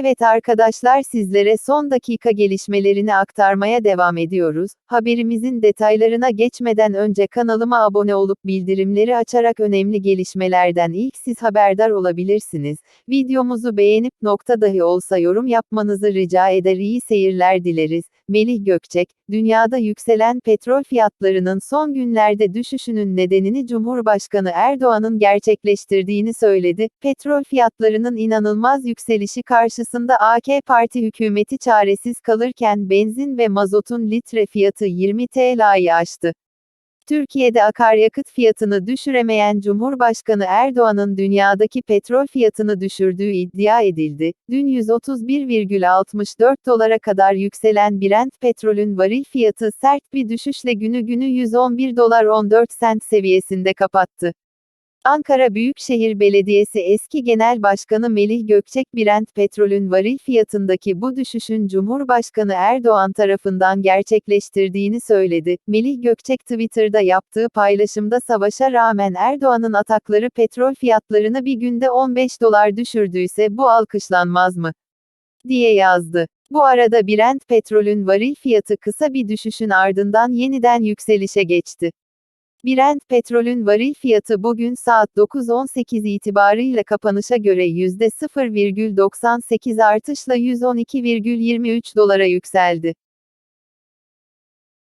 Evet arkadaşlar sizlere son dakika gelişmelerini aktarmaya devam ediyoruz. Haberimizin detaylarına geçmeden önce kanalıma abone olup bildirimleri açarak önemli gelişmelerden ilk siz haberdar olabilirsiniz. Videomuzu beğenip nokta dahi olsa yorum yapmanızı rica eder iyi seyirler dileriz. Melih Gökçek, dünyada yükselen petrol fiyatlarının son günlerde düşüşünün nedenini Cumhurbaşkanı Erdoğan'ın gerçekleştirdiğini söyledi. Petrol fiyatlarının inanılmaz yükselişi karşısında AK Parti hükümeti çaresiz kalırken benzin ve mazotun litre fiyatı 20 TL'yi aştı. Türkiye'de akaryakıt fiyatını düşüremeyen Cumhurbaşkanı Erdoğan'ın dünyadaki petrol fiyatını düşürdüğü iddia edildi. Dün 131,64 dolara kadar yükselen Brent petrolün varil fiyatı sert bir düşüşle günü günü 111 dolar 14 sent seviyesinde kapattı. Ankara Büyükşehir Belediyesi eski Genel Başkanı Melih Gökçek Brent petrolün varil fiyatındaki bu düşüşün Cumhurbaşkanı Erdoğan tarafından gerçekleştirdiğini söyledi. Melih Gökçek Twitter'da yaptığı paylaşımda savaşa rağmen Erdoğan'ın atakları petrol fiyatlarını bir günde 15 dolar düşürdüyse bu alkışlanmaz mı? diye yazdı. Bu arada Brent petrolün varil fiyatı kısa bir düşüşün ardından yeniden yükselişe geçti. Brent petrolün varil fiyatı bugün saat 9.18 itibarıyla kapanışa göre %0,98 artışla 112,23 dolara yükseldi.